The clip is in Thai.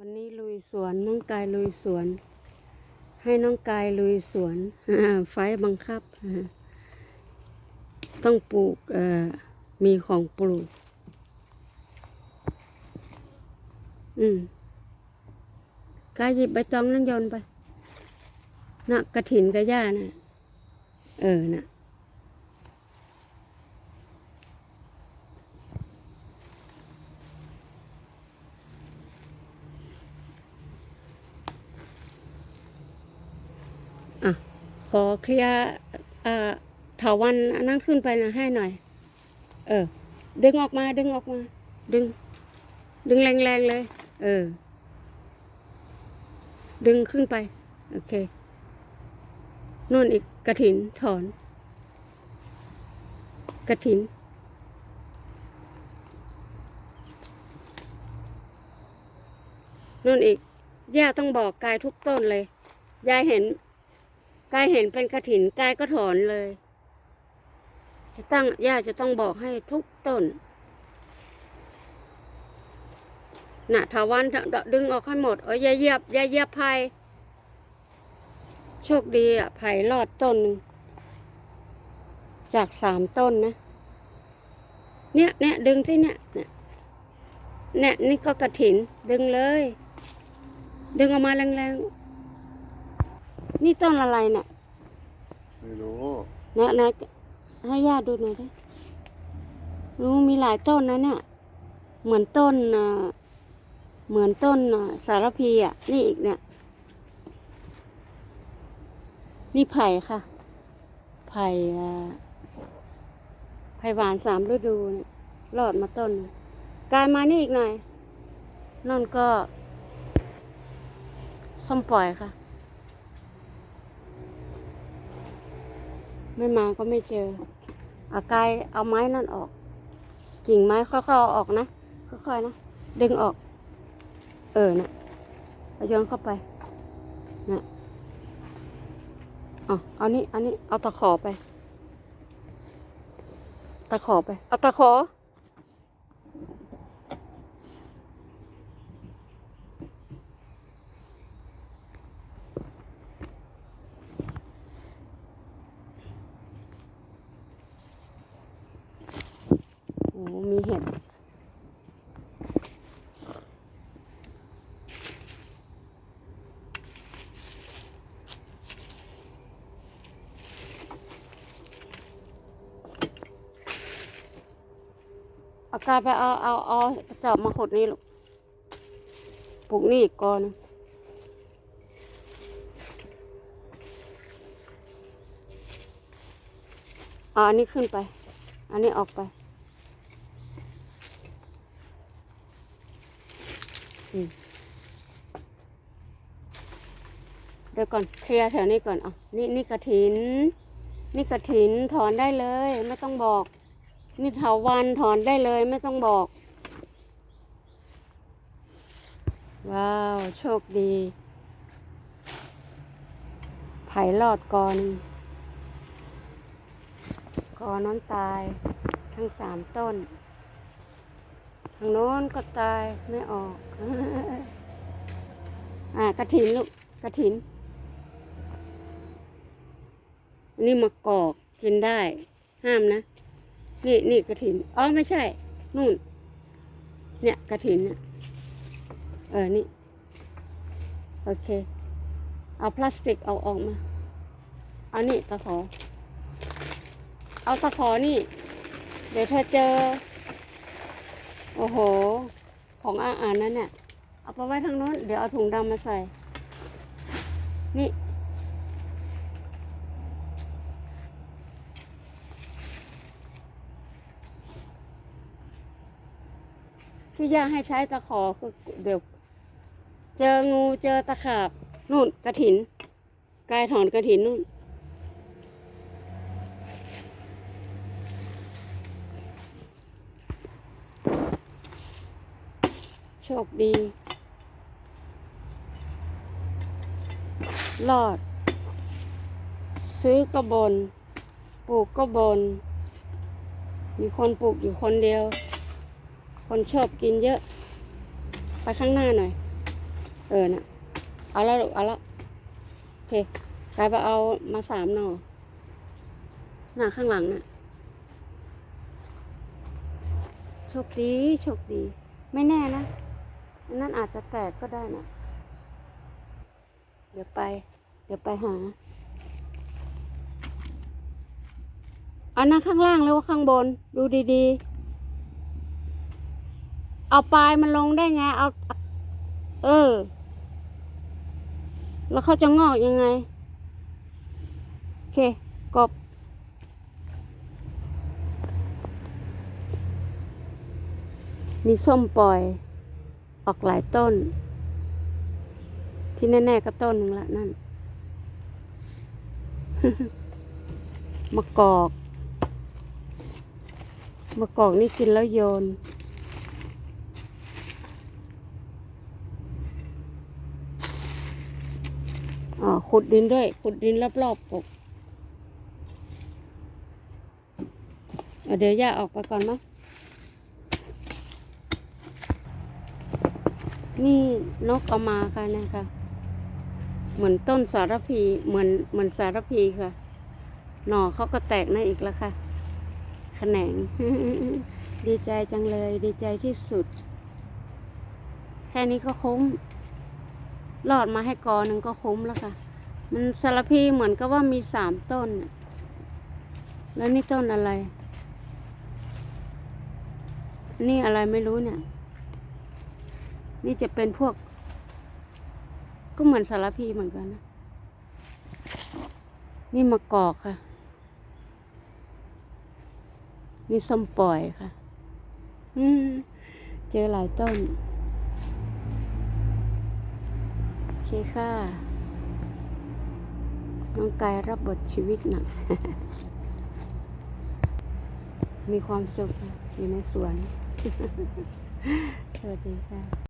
วันนี้ลุยสวนน้องกายลุยสวน ให้น้องกายลุยสวนไฟบังคับ ต้องปลูกมีของปลูก อืมกายหยิบใบตองนั่นยนไปน่ะกระถินกระย่าน่ะ เออนะ่ะ อเคลียร์เถาวันนนั้นขึ้นไปนะให้หน่อย เออ ดึงออกมา ดึงออกมา ดึง ดึงแรงๆเลย เออ ดึงขึ้นไป โอเคนู่นอีกกระถินถอน กระถินนู่นอีกย่าต้องบอกกายทุกต้นเลยยายเห็น กายเห็นเป็นกระถินกายก็ถอนเลย จะตั้งย่าจะต้องบอกให้ทุกต้นน่ะถาวันดึงออกให้หมดเอ้ยอย่าเหยียบอย่าเหยียบไผ่โชคดีอะไผ่รอดต้นนึงจากสามต้นนะ เนี่ยเนี่ยดึงสิเนี่ยเนี่ยเนี่ยนี่ก็กระถินดึงเลย ดึงออกมาแรงๆ นี่ต้นอะไรเนี่ยไม่รู้เนี่ยนะให้ย่าดูหน่อยดิรู้มีหลายต้นนะเนี่ย เหมือนต้นอ่าเหมือนต้นอ่าสารพีอะ นี่อีกเนี่ย นี่ไผ่ค่ะ ไผ่อ่าไผ่หวานสามฤดูเนี่ยรอดมาต้นหนึ่งกลายมานี่อีกหน่อยนั่นก็ส้มปล่อยค่ะ ไม่มาก็ไม่เจออากายเอาไม้นั่นออก กิ่งไม้ค่อยๆเอาออกนะค่อยๆนะดึงออก เออนะเอาโยนเข้าไปนะเอาเอานี่เอานี่เอาตะขอไป ตะขอไป เอาตะขอมีเห็ด เอากาไปเอาเอาเอาจอบมาขุดนี่ลูกปลูกนี่อีกก่อนเอาอันนี้ขึ้นไป อันนี้ออกไปเดี๋ยวก่อนเคลียร์แถวนี้ก่อนอะนี่นี่กระถิน นี่กระถินถอนได้เลย ไม่ต้องบอก นี่เถาวันถอนได้เลยไม่ต้องบอก ว้าว โชคดีไผ่รอดกอนกอน้อนตาย ทั้งสามต้น ทางโน้นก็ตายไม่ออก อ่ากระถินลูกกระถิน นี่มะกอกกินได้ ห้ามนะ นี่นี่กระถินอ๋อไม่ใช่ นู่น เนี่ยกระถินเนี่ยเออนี่ โอเค เอาพลาสติกเอาออกมา เอานี่ตะขอ เอาตะขอนี่ เดี๋ยวเธอเจอ โอ้โห ของอาอ่านนั่นเนี่ย เอาไปไว้ทางโน้น เดี๋ยวเอาถุงดำมาใส่ นี่ ที่ย่าให้ใช้ตะขอคือเดี๋ยวเจองูเจอตะขาบนู่นกระถิน กายถอนกระถินนู่น โชคดี รอด ซื้อก็บน ปลูกก็บน มีคนปลูกอยู่คนเดียว คนชอบกินเยอะ ไปข้างหน้าหน่อย เออน่ะเอาแล้วลูกเอาแล้วโอเคกลายไปเอามาสามหน่อหน้าข้างหลังน่ะโชคดีโชคดี ไม่แน่นะนนั้นอาจจะแตกก็ได้นะเดี๋ยวไป เดี๋ยวไปหาอันนั้นข้างล่างหรือว่าข้างบน ดูดีๆ เอาปลายมันลงได้ไง เอา เออ แล้วเขาจะงอกยังไง โอเค กบ มีส้มปล่อย ออกหลายต้น ที่แน่ๆก็ต้นหนึ่งละนั่น มะกอก มะกอกนี่กินแล้วโยน อ๋อขุดดินด้วย ขุดดินรอบๆกบเเดี๋ยวย่าออกไปก่อนมั้ยนี่นกเอามาค่ะนะคะเหมือนต้นสารพีเหมือนเหมือนสารพีค่ะ หน่อเขาก็แตกนะอีกแล้วค่ะ แขนง ดีใจจังเลย ดีใจที่สุด แค่นี้ก็คุ้ม รอดมาให้กอหนึ่งก็คุ้มแล้วค่ะ มันสารพีเหมือนกับว่ามีสามต้น แล้วนี่ต้นอะไร นี่อะไรไม่รู้เนี่ย นี่จะเป็นพวก ก็เหมือนสารพีเหมือนกันนะ นี่มะกอกค่ะ นี่ส้มปล่อยค่ะ อืม เจอหลายต้น โอ เคค่ะ น้องกายรับบทชีวิตหนัก มีความสุขอยู่ในสวน สวัสดีค่ะ